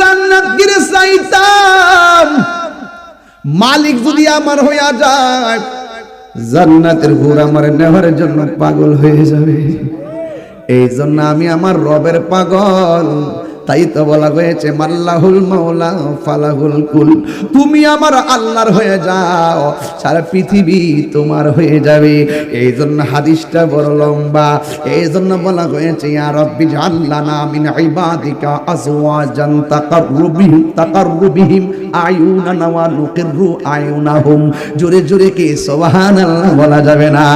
জান্নাত গিরে মালিক যদি আমার হইয়া যায়, জান্নাতের ঘুর আমার নেওয়ার জন্য পাগল হয়ে যাবে। এই জন্য আমি আমার রবের পাগল। তাই তো বলা হয়েছে, মাল্লাহুল মাওলা, ফালাহুল কুল। তুমি আমার আল্লাহর হয়ে যাও, সারা পৃথিবী তোমার হয়ে যাবে। এই জন্য হাদিসটা বড় লম্বা। এই জন্য বলা হয়েছে, ইয়া রব্বি জাল্লানা মিন ইবাদিকা আজওয়াজান তাকাররুবিহিম তাকাররুবিহিম আয়ুনানা ওয়া নুকিররু আয়ুনাহুম। জোরে জোরে কি সুবহানাল্লাহ বলা যাবে না?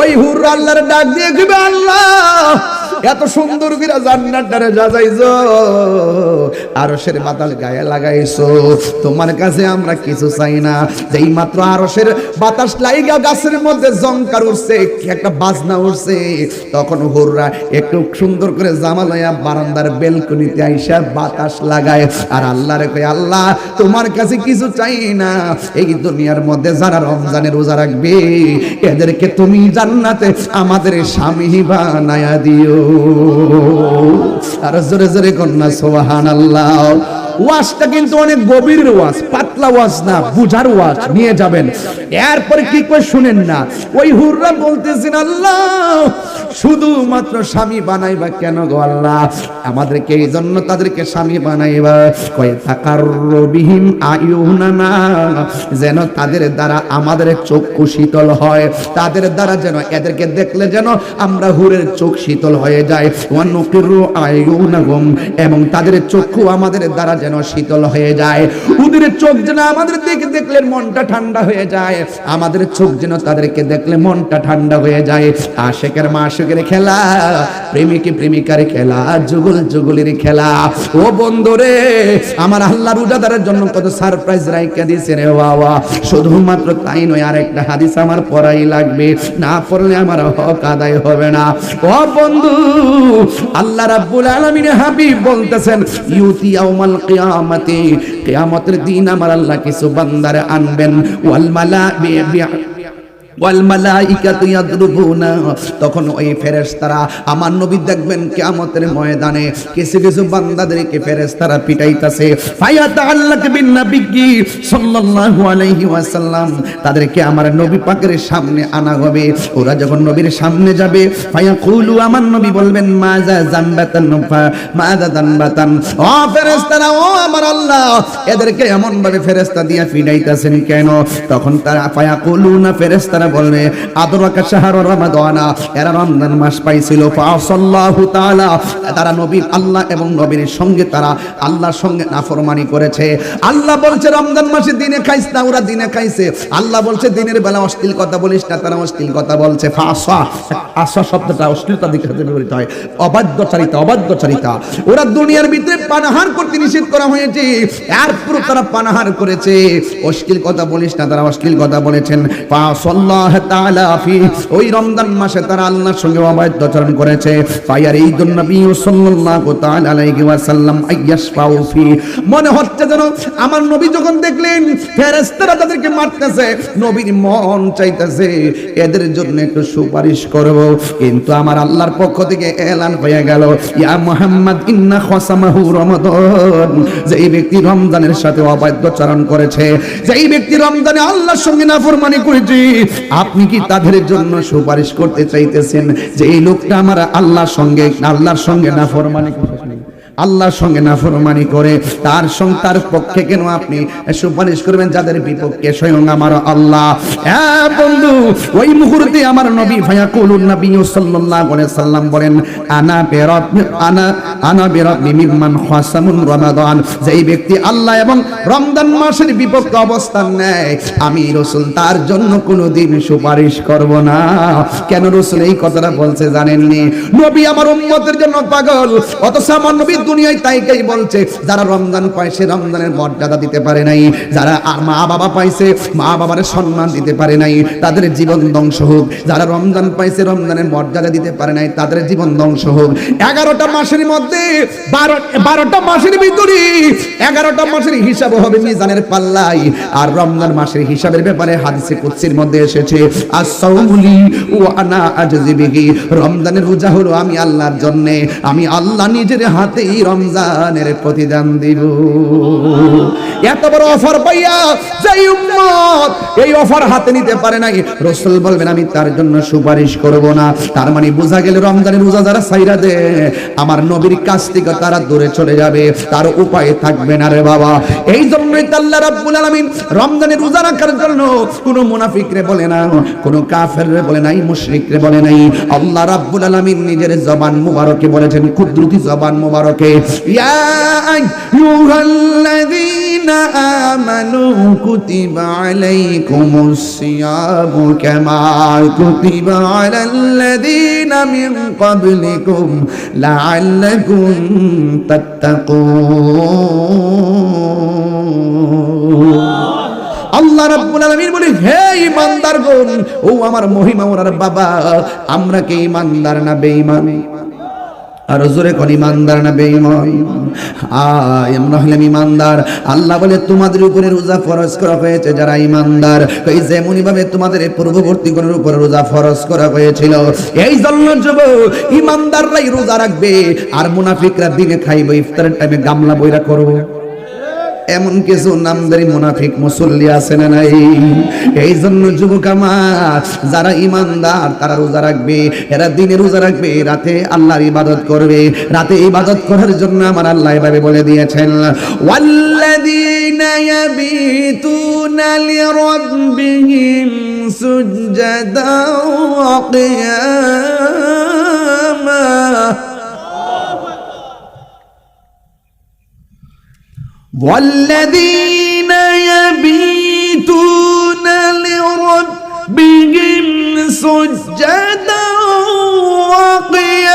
ওই হুর আল্লাহর ডাক দিয়ে আল্লাহ। এত সুন্দর করে জান্নাতটারে যাজাইছো আরশের বাতাস গায়ে লাগাইছো। তোমার কাছে আমরা কিছু চাই না। যেই মাত্র আরশের বাতাস লাইগা গাছের মধ্যে জংকার উঠছে একটা বাজনা উঠছে। তখন হুররা একটু সুন্দর করে জামালয়া বারান্দার বেলকনিতে আইসা বাতাস লাগায়। আর আল্লাহরে কই আল্লাহ, তোমার কাছে কিছু চাই না। এই দুনিয়ার মধ্যে যারা রমজানের রোজা রাখবে, এদেরকে তুমি জান্নাতে আমাদের স্বামী বানায়া দিও। আর জোরে জোরে কন্যা সোহান আল্লাহ ওয়াজটা কিন্তু অনেক গভীর ওয়াজ পাতলা ওয়াজ না, বুঝার ওয়াজ, নিয়ে যাবেন। এরপরে কি করে শুনেন না? ওই হুররা বলতেছেন, আল্লাহ, শুধুমাত্র স্বামী বানাইবা কেন গো আল্লাহ? আমাদেরকে এই জন্য তাদেরকে স্বামী বানাইবা। কয়ে থাকার রবিহীন যেন তাদের দ্বারা আমাদের চক্ষু শীতল হয়। তাদের দ্বারা যেন এদেরকে দেখলে যেন আমরা হুরের চোখ শীতল হয়ে যায় ওয়ানুকিরু আয়ুনাহুম এবং তাদের চক্ষু আমাদের দ্বারা যেন শীতল হয়ে যায়। ওদের চোখ যেন আমাদের দেখে দেখলে মনটা ঠান্ডা হয়ে যায়, আমাদের চোখ যেন তাদেরকে দেখলে মনটা ঠান্ডা হয়ে যায়। আশেকের মাসেকের খেলা, প্রেমিকে প্রেমিকার খেলা, যুগল যুগলের খেলা। ও বন্ধুরে, আমার আল্লাহ রোজাদারের জন্য কত সারপ্রাইজ রাইকা দিয়েছে রে বাবা। শুধুমাত্র তাই নয় আর একটা হাদিস আমার পড়াই লাগবে। না পড়লে আমার হক আদায় হবে না। ও বন্ধু, আল্লাহ রাব্বুল আলামিন হাবিব বলতেছেন ইউতি ইয়াউমাল কিয়ামাতি কিয়ামতের দিন আমার আল্লাহ কিছু বান্দারে আনবেন। ওয়াল মালা তখন ওই ফেরেশতারা আমার নবী দেখবেন কিয়ামতের ময়দানে কিছু কিছু বান্দাদেরকে ফেরেশতারা পিটাইতাছে। তাদেরকে আমার নবী পাকের সামনে আনা হবে। ওরা যখন নবীর সামনে যাবে আমার নবী বলবেন জামবাতান ও ফেরেশতারা, ও আমার আল্লাহ, এদেরকে এমন ভাবে ফেরেশতা দিয়া পিটাইতাছেন কেন? তখন তারা ফায়াকুলুনা ফেরেশতারা বলবে রমাদানা। এরা রমজান মাস পাইছিল। ফাসাল্লাহু তাআলা। তারা নবীর আল্লাহ এবং নবীর সঙ্গে তারা আল্লাহর সঙ্গে নাফরমানি করেছে। আল্লাহ বলছে, রমজান মাসে দিনে না, ওরা দিনে খাইছে। আল্লাহ বলছে, দিনের বেলা অশ্লীল কথা বলিস না, তারা অশ্লীল কথা বলছে। ফাসা আসা অশ্লীলতা দিকে ব্যবহৃত হয়। অবাধ্যচারিতা অবাধ্যচারিতা। ওরা দুনিয়ার ভিতরে পানাহার করতে নিষেধ করা হয়েছে। এরপর তারা পানাহার করেছে। অশ্লীল কথা বলিস না, তারা অশ্লীল কথা বলেছেন। তাআলা ফি, ওই রমজান মাসে তারা আল্লাহর সঙ্গে করেছে। এই জন্য মনে হচ্ছে যেন আমার নবী যখন দেখলেন তাদেরকে মারতেছে, নবীর মন চাইতেছে, এদের জন্য একটু সুপারিশ করব। কিন্তু আমার আল্লাহর পক্ষ থেকে এলান হয়ে গেল, ইয়া মুহাম্মদ ইন্না খসামাহু রমাদান, যেই ব্যক্তি রমজানের সাথে অবাধ্যচরণ করেছে, যেই ব্যক্তি রমজানে আল্লাহর সঙ্গে নাফরমানি করেছে আপনি কি তাদের জন্য সুপারিশ করতে চাইতেছেন যে এই লোকটা আমার আল্লাহর সঙ্গে আল্লাহর সঙ্গে নাফরমানি করেছে আল্লাহর সঙ্গে নাফরমানি করে, তার সঙ্গে তার পক্ষে কেন আপনি সুপারিশ করবেন যাদের বিপক্ষে? স্বয়ং আমার আল্লাহ। বন্ধু, ওই মুহূর্তে আমার নবী ভাইয়া কুলুন নবী সাল্লাল্লাহু আলাইহি সাল্লাম বলেন, আনা বেরত, আনা আনা বেরত মিম্মান খাসামুন রমাদান। যেই ব্যক্তি আল্লাহ এবং রমজান মাসের বিপক্ষে অবস্থান নেয়, আমি রসুল, তার জন্য কোনোদিন সুপারিশ করব না। কেন রসুল এই কথাটা বলছে জানেননি? নবী আমার উম্মতের জন্য পাগল, অথচ আমার নবী দুনিয়ায় তাইকেই বলছে, যারা রমজান পায় সে রমজানের মর্যাদা দিতে পারে নাই, যারা আর মা বাবা পাইছে, মা বাবার সম্মান দিতে পারে নাই, তাদের জীবন ধ্বংস হোক। যারা রমজান পাইছে, রমজানের মর্যাদা দিতে পারে নাই, তাদের জীবন ধ্বংস হোক। এগারোটা মাসের মধ্যে, বারো, বারোটা মাসের ভিতরে, এগারোটা মাসের হিসাব হবে মিজানের পাল্লাই আর রমজান মাসের হিসাবের ব্যাপারে হাদিসে কুৎসির মধ্যে এসেছে আসাউলি ও আনা আজজিবিহি রমজানের রোজা হলো আমি আল্লাহর জন্য, আমি আল্লাহ নিজের হাতেই রমজানের প্রতিদান দিব। এত বড় অফার পাইয়া যেই উম্মত এই অফার হাতে নিতে পারে নাই। রসুল বলবেন, আমি তার জন্য সুপারিশ করব না। তার মানে বোঝা গেল রমজানের রোজা যারা সাইরা দে, আমার নবীর কাছ থেকে তারা দূরে চলে যাবে। তার উপায় থাকবে না রে বাবা। এই জন্যই আল্লাহ রাব্বুল আলামিন রমজানের রোজা রাখার জন্য কোন মুনাফিক রে বলে না, কোন কাফের রে বলে নাই মুশরিক রে বলে নাই। আল্লাহ রাব্বুল আলামিন নিজের জবান মুবারকে বলেছেন, কুদরতি জবান মুবারকে ইয়া আইয়ুহাল্লাযীনা আমানু কুতিবা আলাইকুমুস সিয়ামু কামা কুতিবা আলাল্লাযীনা মিন ক্বাবলিকুম লাআল্লাকুম তাত্তাকুন আল্লাহ রাব্বুল আলামিন বলে, হে ইমানদারগণ ও আমার মহিমা, ওনার বাবা, আমরা কি ইমানদার না বেঈমান? আর জোরে কোন ইমানদার না বেঈমান আয়, আমরা ইমানদার। আল্লাহ বলে, তোমাদের উপরে রোজা ফরজ করা হয়েছে যারা ইমানদার। এই যেমনই ভাবে তোমাদের পূর্ববর্তী গণের উপরে রোজা ফরজ করা হয়েছিল এই জন্য যুব ইমানদাররাই রোজা রাখবে, আর মুনাফিকরা দিনে খাইবে, ইফতারের টাইমে গামলা বইরা করব। এমন কিছু নামদারি মুনাফিক মুসল্লি আছে না নাই? এই জন্য যুবক আমার, যারা ইমানদার, তারা রোজা রাখবে, এরা দিনে রোজা রাখবে, রাতে আল্লাহর ইবাদত করবে। রাতে ইবাদত করার জন্য আমার আল্লাহ এভাবে বলে দিয়েছেন, ওয়াল্লাযীনা ইয়াবিতুনা লিরাব্বিহিম সুজদাও ওয়া والذين يبيتون لربهم سجدا وقياما.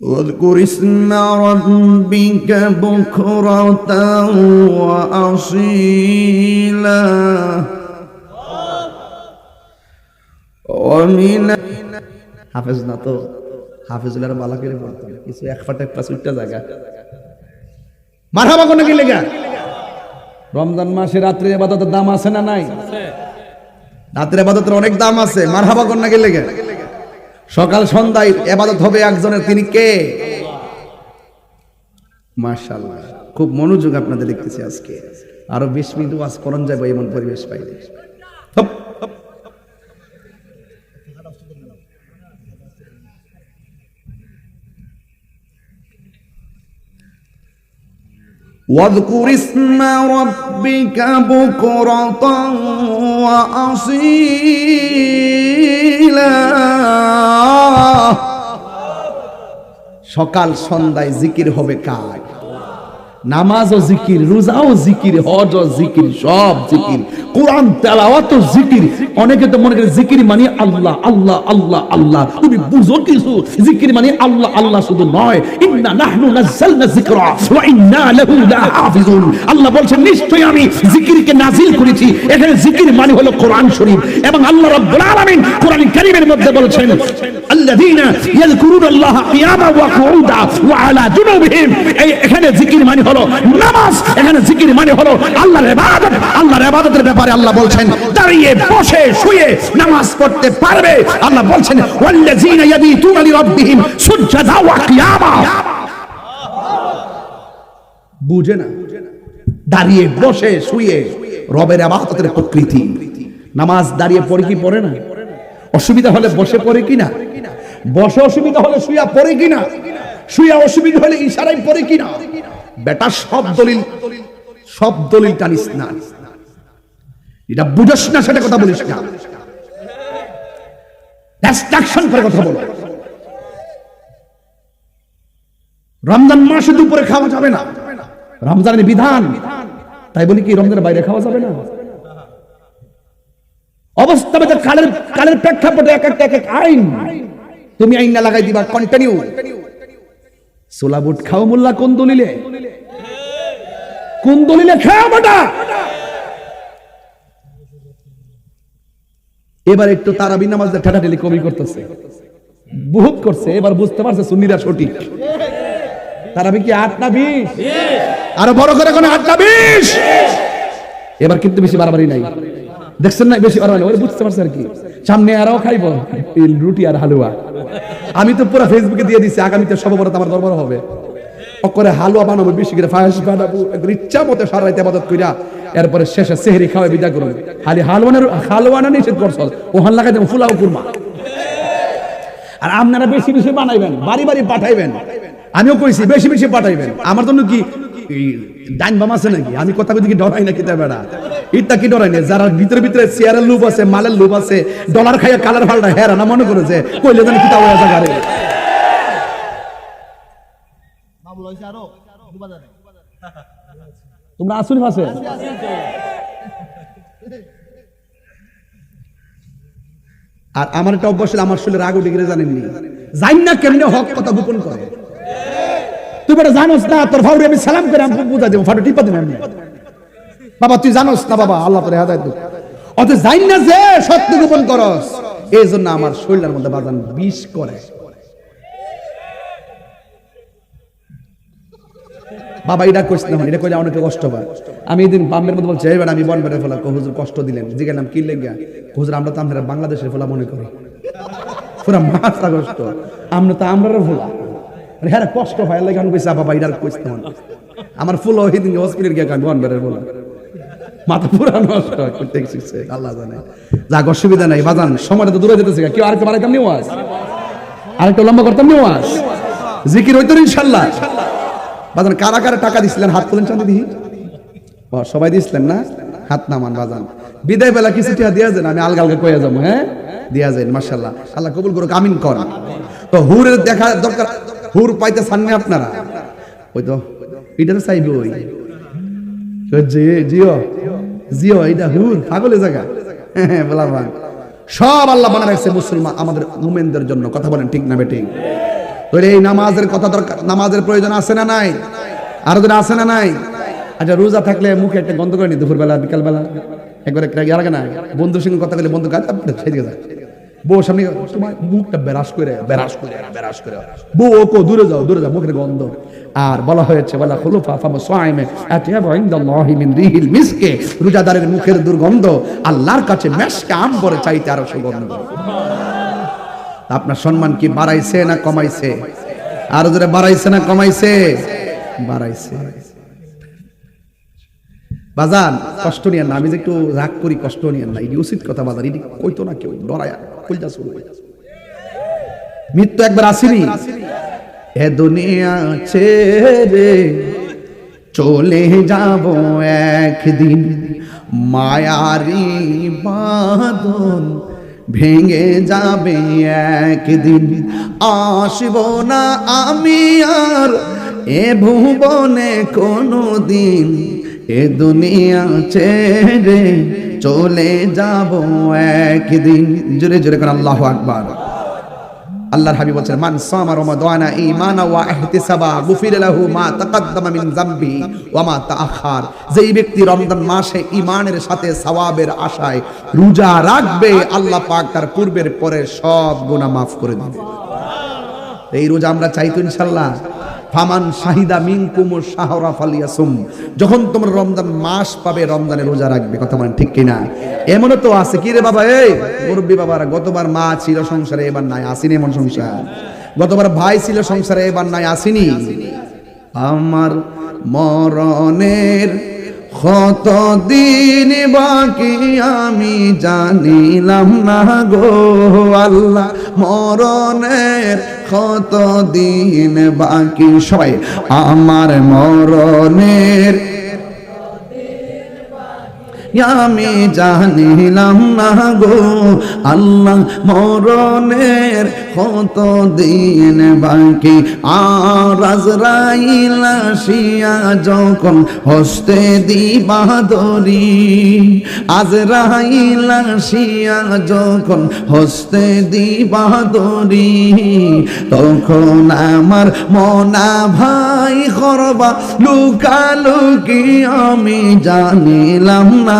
واذكر اسم ربك بكرة وأصيلا. হাফেজ না তো বালা করে পড়তো কিছু এক ফাটা এক পাঁচটা জায়গা। মারহাবা কোন কি লেগা? রমজান মাসে রাত্রে দাম আছে না নাই? রাত্রে অনেক দাম আছে, মারহাবা কোন নাকি লেগে? সকাল সন্ধ্যায় এবাদত হবে একজনের, তিনি কে? মাশাআল্লাহ, খুব মনোযোগ আপনাদের দেখতেছি আজকে। আরও বিশ মিনিট ওয়াজ করণ যাবে, এমন পরিবেশ পাইলে। واذكر اسم ربك بكرة وأصيلا সকাল সন্ধ্যায় জিকির হবে কাজ নামাজও জিকির, রোজাও জিকির, হজ ও জিকির, সব জিকির। কোরআন, তেলাওয়াত জিকির। অনেকে তো মনে করে জিকির মানে আল্লাহ আল্লাহ আল্লাহ আল্লাহ। তুমি বুঝো কিছু? জিকির মানে আল্লাহ আল্লাহ শুধু নয়। ইন্না নাহনু নাযালনা যিকরা ওয়া ইন্না লাহু লাহাফিজুন। আল্লাহ বলছেন, নিশ্চয়ই আমি জিকিরকে নাজিল করেছি। এখানে জিকির মানে হলো কোরআন শরীফ। এবং আল্লাহ রাব্বুল আলামিন কোরআন কারীমের মধ্যে বলছেন, আল্লাযীনা ইয়াযকুরুনা আল্লাহ কিয়ামা ওয়া কুউদা ওয়া আলা জুনুবিহিম। এখানে জিকির মানে হলো নামাজ, এখানে জিকির মানে হলো আল্লাহর ইবাদত। আল্লাহর ইবাদতের ব্যাপারে আল্লাহ বলছেন, দাঁড়িয়ে, বসে, শুয়ে নামাজ পড়তে পারবে। আল্লাহ বলছেন, ওয়াল্লাযীনা ইয়াবিতুনা লিরাব্বিহিম সুজদা ওয়া কিয়ামা। বুঝে না? দাঁড়িয়ে, বসে, শুয়ে রবের আবাদতের প্রকৃতি। নামাজ দাঁড়িয়ে পড়ে কি পড়ে না? অসুবিধা হলে বসে পড়ে কি না বসে অসুবিধা হলে শুয়া পড়ে কি না শুয়া অসুবিধা হলে ইশারায় পড়ে কি না বেটা, সব দলিল সব দলিল টানিস না এটা বুঝস না, সেটা কথা বলিস না। ডিস্ট্রাকশন করে কথা রমজান মাসে দুপুরে খাওয়া যাবে না। রমজানের বিধান। তাই বলি কি, রমজানের বাইরে খাওয়া যাবে না? অবস্থা মধ্যে কালের কালের প্রেক্ষাপটে এক একটা, এক এক আইন। তুমি আইন না লাগাই দিবা কন্টিনিউ সোলা বুট খাও মোল্লা কোন দলিলে? কোন দলিলে খাও বেটা এবার একটু তারাবি নামাজ ঠাটাঠালি কবি করতেছে। বহুত করছে, এবার বুঝতে পারছে সুন্নিরা সঠিক। তারাবি কি আট না বিশ? আরও বড় করে কোন আট না বিশ? এবার কিন্তু বেশি বাড়াবাড়ি নাই। দেখছেন না, বেশি বাড়াবাড়ি বুঝতে পারছে আর কি। সামনে আরও খাইব। রুটি আর হালুয়া। আমি তো পুরো ফেসবুকে দিয়ে দিচ্ছি আগামীতে সর্ববরত আমার দরবার হবে। করে হালুয়া বানাবো, বেশি করে ফায়াস বানাবো ইচ্ছা মতো সারাইতে আবাদত কইরা এরপরে শেষে সেহরি খাওয়াই বিদা করুন। খালি হালুয়ানের হালুয়ানা নিষেধ করছ ওহান লাগাই দেবো ফুলাও কুরমা। আর আপনারা বেশি বেশি বানাইবেন, বাড়ি বাড়ি পাঠাইবেন। আমিও কইছি, বেশি বেশি পাঠাইবেন। আমার জন্য কি ডাইন বাম আছে নাকি? আমি কথা বলতে কি ডরাই না কিতা বেড়া? ইটা কি ডরাই না যারা ভিতরে ভিতরে চেয়ারের লোভ আছে, মালের লোভ আছে, ডলার খাইয়া কালার ফালটা হেরা না মনে করেছে কইলে জানি কিতা হয়ে তোমরা আসুনি পাশে। আর আমার একটা অভ্যাস ছিল, আমার শরীরে রাগ উঠে গেলে জানেননি। জান না কেমনে হক কথা গোপন করে। তুই বেটা জানোস না তোর ফাউরে আমি সালাম করে আমি বুঝা দেবো ফাটো টিপা দেবো বাবা তুই জানোস না বাবা আল্লাহ তোর হেদায়ত অত জান না যে সত্য গোপন করস এই জন্য আমার শরীরের মধ্যে বাজান বিষ করে। বাবা এটা কইস না, এটা কইলে অনেকে কষ্ট পায়। আমি এদিন বামের মধ্যে বলছি এবার আমি বন বেড়ে ফেলা হুজুর কষ্ট দিলেন? নাম কি লেগে হুজুর, আমরা তো আমরা বাংলাদেশের ফেলা মনে করি। পুরা মাথা কষ্ট আমরা তো আমরা ফোলা। হ্যাঁ কষ্ট হয় লাগে আমি কইছি বাবা, এটা কইস না আমার ফুল ওই দিন হসপিটাল গিয়ে আমি বন বেড়ে ফেলা। মাথা পুরা নষ্ট করতে শিখছে, আল্লাহ জানে। যাক, অসুবিধা নাই, বাজান, সময়টা তো দূরে যেতেছে কেউ আরেকটা বাড়াইতাম নিও আস আরেকটা লম্বা করতাম নিও আস জিকির হইতো ইনশাল্লাহ। বাজান কারা কারা টাকা দিছিলেন, হাত তুলেন চাঁদি দিহি। সবাই দিছিলেন না? হাত নামান বাজান। বিদায় বেলা কিছু টিয়া দিয়া যান, আমি আলগা আলগা কয়ে যাব হ্যাঁ? দিয়া যান মাশাল্লাহ আল্লাহ কবুল করুক, আমিন কর। তো হুরের দেখা দরকার, হুর পাইতে চাননি আপনারা? ওই তো, এটা তো চাইবে ওই। জিও? জিও এটা হুর পাগলে জায়গা। হ্যাঁ বলাবান সব আল্লাহ বানা রাখছে মুসলমান, আমাদের মুমেনদের জন্য। কথা বলেন, ঠিক না বেঠিক তোর এই নামাজের কথা দরকার, নামাজের প্রয়োজন আছে না নাই? আরও দিন আছে না নাই? আচ্ছা রোজা থাকলে মুখে একটা গন্ধ করে নি দুপুরবেলা, বিকালবেলা? একবার আগে না? বন্ধুর সঙ্গে কথা বলে বন্ধু গাছ সেদিকে যায় বউ সামনে তোমার মুখটা বেরাস করে বেরাস করে বেরাস করে বউ ও কো দূরে যাও দূরে যাও, মুখের গন্ধ। আর বলা হয়েছে বলা খুলুফা ফামা সাইমে আতিয়াবু ইনদাল্লাহি মিন রিহিল মিসকে। রোজাদারের মুখের দুর্গন্ধ আল্লাহর কাছে মেশকে আম্বরে চাইতে আরও সুগন্ধ। আপনার সম্মান কি বাড়াইছে না কমাইছে? আর জোরে বাড়াইছে না কমাইছে? বাড়াইছে। বাজান, কষ্ট নিয়েন না, আমি যে একটু রাগ করি, কষ্ট নিয়েন না। এটি উচিত কথা, বাজান এটি কইতো না কেউ ডরায় কইতা শুরু মৃত্যু একবার আসিনি। এ দুনিয়া ছেড়ে চলে যাব একদিন। মায়ারি বাঁধন ভেঙে যাবে একদিন। আসব না আমি আর এ ভুবনে কোনো দিন এ দুনিয়া ছেড়ে চলে যাব একদিন। জোরে জোরে করে আল্লাহ আকবার। আল্লাহর হাবিব বলছেন, মান সামা রমাদানা ঈমানা ওয়া ইহতিসাবা, গুফির লাহু মা তাকাদ্দামা মিন যামবি ওয়া মা তাআখার। যেই ব্যক্তি রমজান মাসে ঈমানের সাথে সওয়াবের আশায় রোজা রাখবে, আল্লাহ পাক তার পূর্বের পরে সব গুনাহ মাফ করে দিবে। এই রোজা আমরা চাই তো ইনশাল্লাহ ফামান শাহিদা মিনকুম শাহরা ফালিয়াসুম। যখন তোমরা রমজান মাস পাবে, রমজানে রোজা রাখবে, কথা মানে ঠিক কিনা? এমনও তো আছে। কি রে বাবা, এই মুরব্বী বাবারা, গতবার মা ছিল সংসারে, এবার নাই, আসিনি এমন সংসার। গতবার ভাই ছিল সংসারে, এবার নাই, আসিনি। আমার মরণের কত দিন বাকি আমি জানিলাম না গো আল্লাহ, মরণের কত দিন বাকি? সবাই, আমার মরণের আমি জানিলাম না গো, আল্লাহ মরণের কত দিন বাকি। আর আজরাইল যখন হস্তে দিবা দরি আজরাইল যখন হস্তে দিবা দরি তখন আমার মনা ভাই করবা লুকালুকি আমি জানিলাম না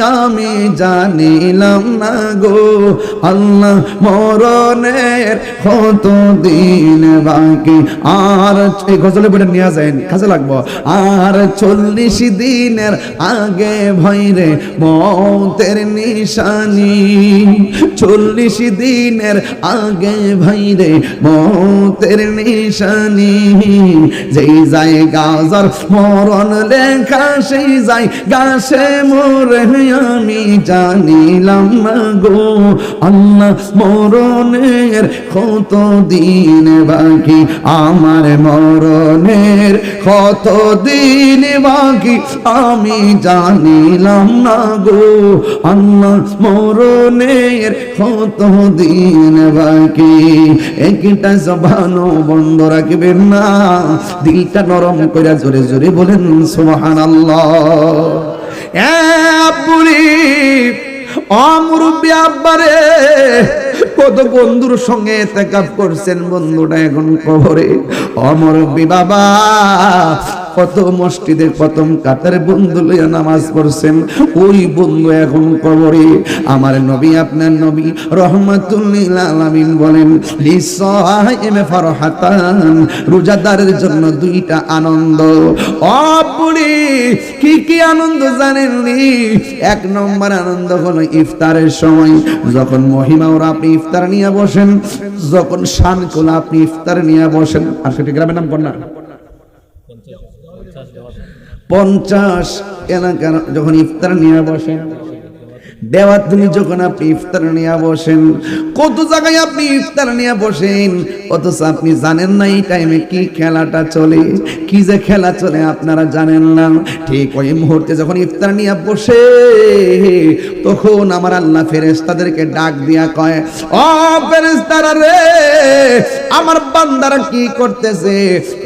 আমি জানিলাম না গো, আল্লাহ মরণের কত দিন বাকি। আর এই গজলে বলে নিয়ে যায় কাজে লাগবো। আর চল্লিশ দিনের আগে ভৈরে মতের নিশানি। চল্লিশ দিনের আগে ভাইরে মতের নিশানি। যেই যায় গাজার মরণ লেখা, সেই যায় গাছে মোরে আমি জানিলাম, গো আল্লাহ, মরণের কত দিন বাকি? আমার মরণের কত দিন বাকি? আমি জানিলাম না, গো আল্লাহ, মরণের কত দিন বাকি? একটা জবানো বন্ধ রাখবেন না। দিলটা নরম করে জোরে জোরে বলেন সুবহান আল্লাহ বুড়ি অমুরব্বী আব্বারে কত বন্ধুর সঙ্গে তেকাপ করছেন বন্ধুটা এখন কবরে। অমরব্বী বাবা কত মসজিদের প্রথম কাতারে বন্ধু লইয়া নামাজ পড়ছেন, ওই বন্ধু এখন কবরে। আমার নবী, আপনার নবী রহমাতুল্লিল আলামিন বলেন লিসাইমে ফারহাতান, রোজাদারের জন্য দুইটা আনন্দ। অপুরি কি কি আনন্দ জানেননি এক নম্বর আনন্দ হলো ইফতারের সময়, যখন মহিমা ওরা আপনি ইফতার নিয়ে বসেন, যখন শান কোলা আপনি ইফতার নিয়ে বসেন। আর সেটি গ্রামের নাম কন্যা। পঞ্চাশ এলাকার যখন ইফতার নিয়ে বসেন দেওয়ার তুমি যখন আপনি ইফতার নিয়ে বসেন, কত জায়গায় আপনি ইফতার নিয়ে বসেন, অথচ আপনি জানেন না এই টাইমে কি খেলাটা চলে, কি যে খেলা চলে আপনারা জানেন না। ঠিক ওই মুহূর্তে যখন ইফতার নিয়ে বসে, তখন আমার আল্লাহ ডাক দিয়া কয়, ও ফেরেস্তারা রে, আমার বান্দারা কি করতেছে?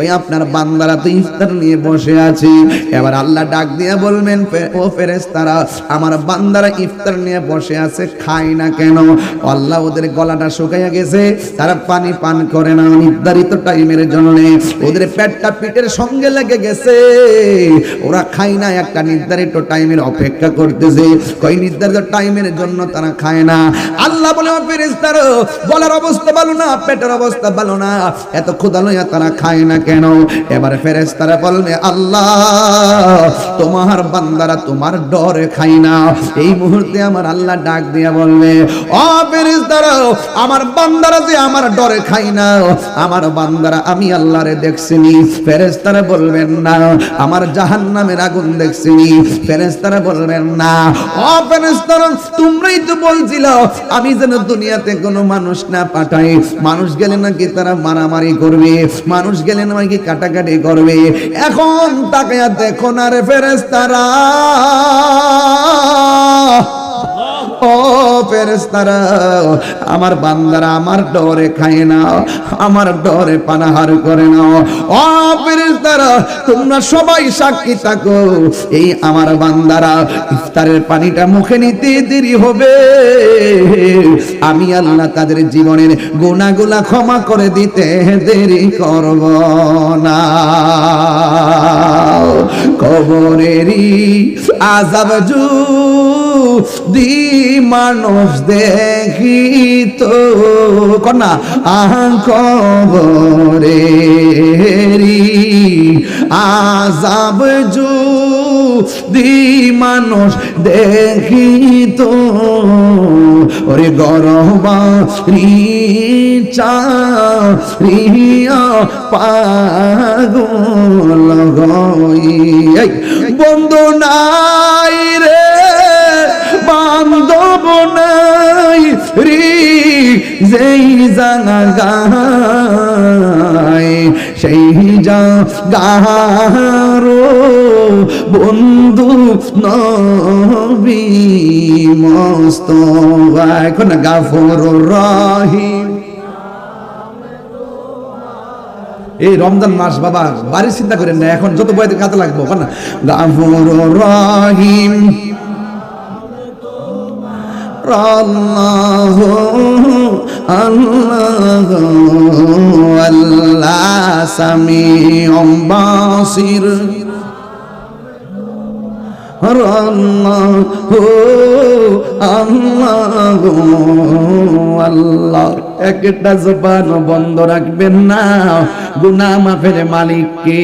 ওই আপনার বান্দারা তো ইফতার নিয়ে বসে আছে। এবার আল্লাহ ডাক দিয়া বলবেন, ও ফেরেস্তারা আমার বান্দারা ইফতার নিয়ে বসে আছে খায় না কেন? আল্লাহ ওদের গলাটা শুকাইয়া গেছে, তারা পানি পান করে না, নির্ধারিত টাইমের জন্য। ওদের পেটটা পিঠের সঙ্গে লেগে গেছে। ওরা খায় না, একটা নির্ধারিত টাইমের অপেক্ষা করতেছে। কই নির্ধারিত টাইমের জন্য তারা খায় না? আল্লাহ বলে ফেরেস্তারো গলার অবস্থা ভালো না, পেটের অবস্থা ভালো না। এত ক্ষুদা লইয়া তারা খায় না কেন? এবার ফেরেস্তারা বলবে, আল্লাহ, তোমার বান্দারা তোমার ডরে খায় না। এই মুহূর্তে আমার আল্লাহ ডাক দিয়া বলবে, ও ফেরেস্তারা আমার বান্দারা যে আমার ডরে খাই না, আমার বান্দারা আমি আল্লাহরে দেখছিনি। ফেরেস্তারা বলবেন না, আমার জাহান্নামের আগুন দেখছিনি। ফেরেস্তারা বলবেন না, ও ফেরেস্তারা তোমরাই তো বলছিল, আমি যেন দুনিয়াতে কোনো মানুষ না পাঠাই। মানুষ গেলে নাকি তারা মারামারি করবে, মানুষ গেলে নাকি কাটাকাটি করবে। এখন তাকায়া দেখো না রে ফেরেস্তারা ও ফেরেস্তারা আমার বান্দারা আমার ডরে খায় না, আমার ডরে পানাহার করে না। ও ফেরেস্তারা তোমরা সবাই সাক্ষী থাকো। এই আমার বান্দারা, ইফতারের পানিটা মুখে নিতে দেরি হবে। আমি আল্লাহ তাদের জীবনের গুণাগুলা ক্ষমা করে দিতে দেরি করব না। কবরেরই আজাব জু দি মানুষ তো কন্যা কবরেরই আজাব জু দি মানুষ দেখি তো ওরে রিয়া পাগল গই বন্ধু নাই রে রি সেই বন্ধু নবী মস্ত। এখন গাফর রহিম। এই রমজান মাস বাবা, বাড়ির চিন্তা করেন না, এখন যত বয়তে কাজে লাগবো না? গাফর রহিম। আল্লাহ আল্লাহ আল্লাহ সামিউম বাসির আল্লাহ আল্লাহ আল্লাহ একটা জবান বন্ধ রাখবেন না। গুনা মাফের মালিককে